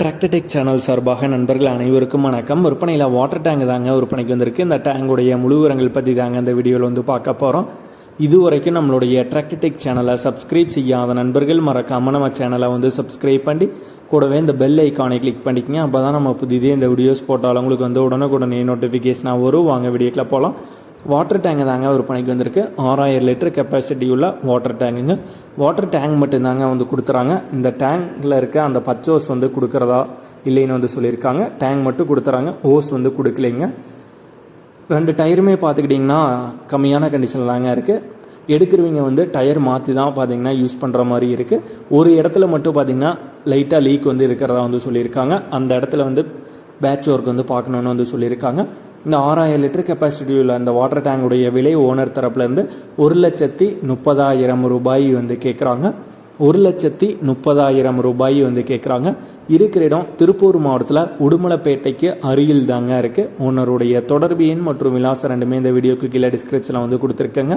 டிராக்டடெக் channel சார்பாக நண்பர்கள் அனைவருக்கும் வணக்கம். விற்பனையில் வாட்டர் டேங்க் தாங்க விற்பனைக்கு வந்திருக்கு. இந்த டேங்குடைய முழு விவரங்கள் பற்றி தாங்க இந்த வீடியோவில் வந்து பார்க்க போகிறோம் இதுவரைக்கும் நம்மளுடைய டிராக்டடெக் சேனலை சப்ஸ்கிரைப் செய்யாத நண்பர்கள் மறக்காமல் நம்ம சேனலை வந்து சப்ஸ்கிரைப் பண்ணி கூடவே இந்த பெல் ஐக்கானை கிளிக் பண்ணிக்கங்க. அப்போ தான் நம்ம புதிதே இந்த வீடியோஸ் போட்டாலும் உங்களுக்கு வந்து உடனுக்குடனே நோட்டிஃபிகேஷனாக வரும். வாங்க வீடியோக்கில் போகலாம் வாட்டர் டேங்கு தாங்க ஒரு பணிக்கு வந்திருக்கு. ஆறாயிரம் லிட்டர் கெப்பாசிட்டி உள்ள வாட்டர் டேங்குங்க வாட்டர் டேங்க் மட்டும்தாங்க வந்து கொடுத்துறாங்க இந்த டேங்கில் இருக்க அந்த பச்சை ஓஸ் வந்து கொடுக்குறதா இல்லைன்னு வந்து சொல்லியிருக்காங்க. டேங்க் மட்டும் கொடுத்துறாங்க ஓஸ் வந்து கொடுக்கலைங்க. ரெண்டு டயருமே பார்த்துக்கிட்டிங்கன்னா கம்மியான கண்டிஷனில் தாங்க இருக்குது எடுக்கிறவங்க வந்து டயர் மாற்றி தான் பார்த்தீங்கன்னா யூஸ் பண்ணுற மாதிரி இருக்குது ஒரு இடத்துல மட்டும் பார்த்தீங்கன்னா லைட்டாக லீக் வந்து இருக்கிறதா வந்து சொல்லியிருக்காங்க. அந்த இடத்துல வந்து பேட்ச் ஒர்க் வந்து பார்க்கணுன்னு வந்து சொல்லியிருக்காங்க. இந்த ஆறாயிரம் லிட்டர் கெப்பாசிட்டி உள்ள அந்த வாட்டர் டேங்குடைய விலை ஓனர் தரப்புலேருந்து ஒரு லட்சத்தி முப்பதாயிரம் ரூபாய் வந்து கேட்குறாங்க ஒரு லட்சத்தி முப்பதாயிரம் ரூபாய் வந்து கேட்குறாங்க இருக்கிற இடம் திருப்பூர் மாவட்டத்தில் உடுமலைப்பேட்டைக்கு அருகில் தாங்க இருக்குது ஓனருடைய தொடர்பு எண் மற்றும் விலாசம் ரெண்டுமே இந்த வீடியோக்கு கீழே டிஸ்கிரிப்ஷனில் வந்து கொடுத்துருக்கேங்க.